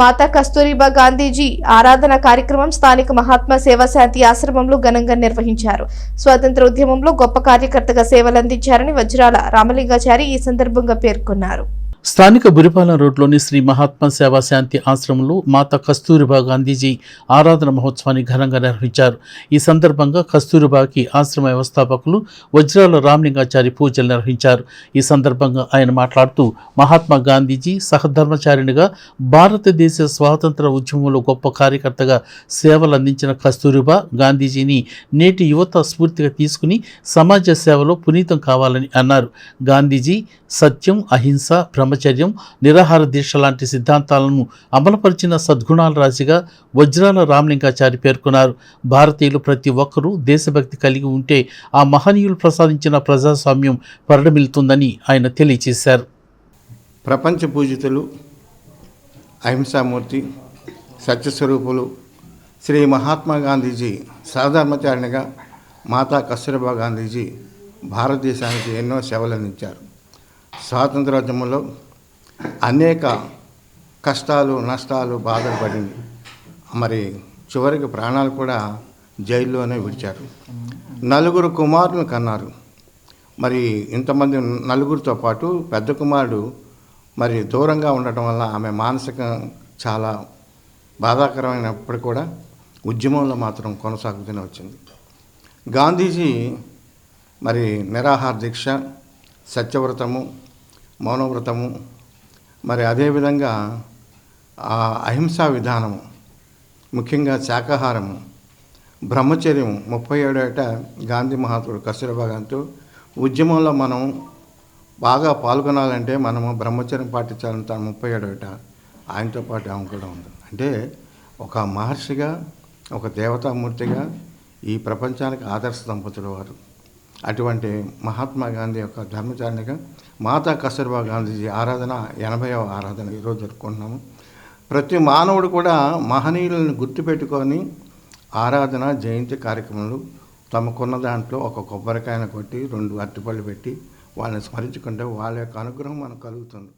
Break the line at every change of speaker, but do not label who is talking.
మాతా కస్తూరిబా గాంధీజీ ఆరాధన కార్యక్రమం స్థానిక మహాత్మా సేవా శాంతి ఆశ్రమంలో ఘనంగా నిర్వహించారు. స్వాతంత్ర ఉద్యమంలో గొప్ప కార్యకర్తగా సేవలందించారని వజ్రాల రామలింగాచారి ఈ సందర్భంగా పేర్కొన్నారు.
స్థానిక బురిపాలెం రోడ్లోని శ్రీ మహాత్మా సేవా శాంతి ఆశ్రమంలో మాత కస్తూరిబా గాంధీజీ ఆరాధన మహోత్సవాన్ని ఘనంగా నిర్వహించారు. ఈ సందర్భంగా కస్తూరిబాకి ఆశ్రమ వ్యవస్థాపకులు వజ్రాల రామలింగాచారి పూజలు నిర్వహించారు. ఈ సందర్భంగా ఆయన మాట్లాడుతూ మహాత్మా గాంధీజీ సహధర్మచారిణిగా భారతదేశ స్వాతంత్ర ఉద్యమంలో గొప్ప కార్యకర్తగా సేవలు అందించిన కస్తూరిబా గాంధీజీని నేటి యువత స్ఫూర్తిగా తీసుకుని సమాజ సేవలో పునీతం కావాలని అన్నారు. గాంధీజీ సత్యం అహింస బ్రహ్మచర్యం నిరాహార దీక్ష లాంటి సిద్ధాంతాలను అమలుపరిచిన సద్గుణాల రాశిగా వజ్రాల రామలింగాచారి పేర్కొన్నారు. భారతీయులు ప్రతి ఒక్కరూ దేశభక్తి కలిగి ఉంటే ఆ మహనీయులు ప్రసాదించిన ప్రజాస్వామ్యం పరిణమిల్తుందని ఆయన తెలియజేశారు.
ప్రపంచ పూజితులు అహింసామూర్తి సత్యస్వరూపులు శ్రీ మహాత్మా గాంధీజీ సహధర్మచారిణిగా మాతా కస్తూరబా గాంధీజీ భారతదేశానికి ఎన్నో సేవలు అందించారు స్వాతంత్రోద్యమంలో అనేక కష్టాలు నష్టాలు బాధలు పడింది. మరి చివరికి ప్రాణాలు కూడా జైల్లోనే విడిచారు. నలుగురు కుమారుని కన్నారు. మరి ఇంతమంది నలుగురితో పాటు పెద్ద కుమారుడు మరి దూరంగా ఉండటం వల్ల ఆమె మానసిక చాలా బాధాకరమైనప్పుడు కూడా ఉద్యమంలో మాత్రం కొనసాగుతూనే వచ్చింది. గాంధీజీ మరి నిరాహార దీక్ష సత్యవ్రతము మౌనవ్రతము. మరి అదేవిధంగా ఆ అహింసా విధానము ముఖ్యంగా శాకాహారము బ్రహ్మచర్యము ముప్పై ఏడు ఏట గాంధీ మహాత్ముడు కస్తూరబా గాంధీతో ఉద్యమంలో మనం బాగా పాల్గొనాలంటే మనము బ్రహ్మచర్యం పాటించాలని తను ముప్పై ఏడు ఏట ఆయనతో పాటు ఆమె కూడా ఉంది. అంటే ఒక మహర్షిగా ఒక దేవతామూర్తిగా ఈ ప్రపంచానికి ఆదర్శ దంపతులు వారు. అటువంటి మహాత్మా గాంధీ యొక్క ధర్మచారిణిగా మాతా కస్తూర్బా గాంధీజీ ఆరాధన ఎనభైవ ఆరాధన ఈరోజు జరుపుకుంటున్నాము. ప్రతి మానవుడు కూడా మహనీయులను గుర్తుపెట్టుకొని ఆరాధన జయంతి కార్యక్రమాలు తమకున్న దాంట్లో ఒక కొబ్బరికాయను కొట్టి రెండు అరటిపళ్ళు పెట్టి వాళ్ళని స్మరించుకుంటే వాళ్ళ యొక్క అనుగ్రహం మనకు కలుగుతుంది.